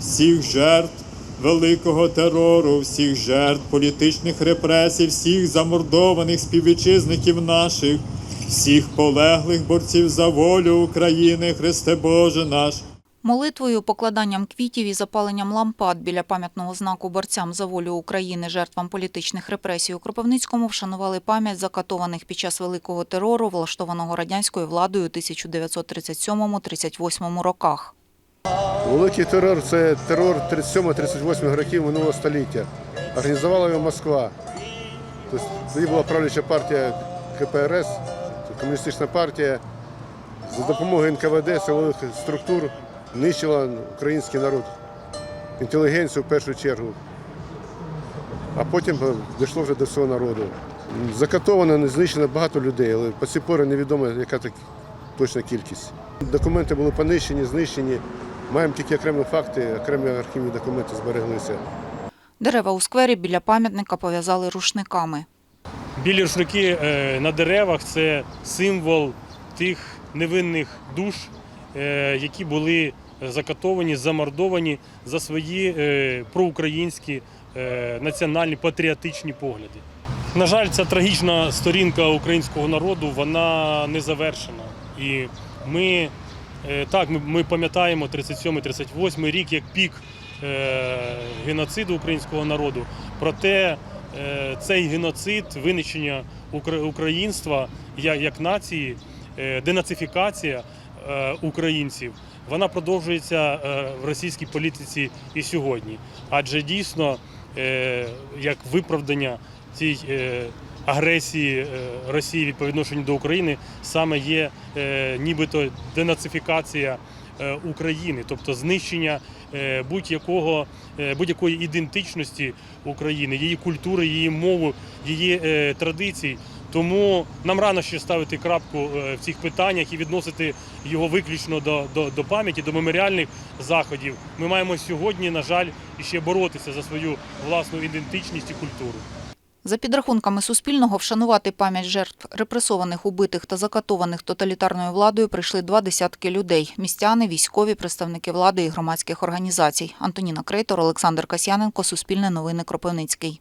всіх жертв великого терору, всіх жертв політичних репресій, всіх замордованих співвітчизників наших, всіх полеглих борців за волю України, Христе Боже наш. Молитвою, покладанням квітів і запаленням лампад біля пам'ятного знаку борцям за волю України, жертвам політичних репресій у Кропивницькому вшанували пам'ять закатованих під час великого терору, влаштованого радянською владою у 1937-38 роках. Великий терор це терор 37-38 років минулого століття. Організувала його Москва. Тобто, тоді була правляча партія КПРС, комуністична партія. За допомогою НКВД силових структур нищила український народ, інтелігенцію в першу чергу. А потім дійшло вже до всього народу. Закатовано, знищено багато людей, але по цій порі невідомо, яка так точна кількість. Документи були понищені, знищені. Маємо тільки окремі факти, окремі архівні документи збереглися. Дерева у сквері біля пам'ятника пов'язали рушниками. Білі рушники е, на деревах це символ тих невинних душ, е, які були закатовані, замордовані за свої е, проукраїнські національні патріотичні погляди. На жаль, ця трагічна сторінка українського народу вона не завершена. І ми так ми, пам'ятаємо 37-38 рік як пік е, геноциду українського народу. Проте е, цей геноцид, винищення укра- українства як, нації, е, денацифікація е, українців, вона продовжується е, в російській політиці і сьогодні. Адже дійсно, е, як виправдання цій е, агресії е, Росії по відношенню до України саме є е, нібито денацифікація е, України, тобто знищення будь-якого будь-якої ідентичності України, її культури, її мови, її традицій. Тому нам рано ще ставити крапку в цих питаннях і відносити його виключно до, до, до пам'яті, до меморіальних заходів. Ми маємо сьогодні, на жаль, ще боротися за свою власну ідентичність і культуру. За підрахунками Суспільного, вшанувати пам'ять жертв репресованих, убитих та закатованих тоталітарною владою прийшли два десятки людей – містяни, військові, представники влади і громадських організацій. Антоніна Крейтор, Олександр Касьяненко, Суспільне новини Кропивницький.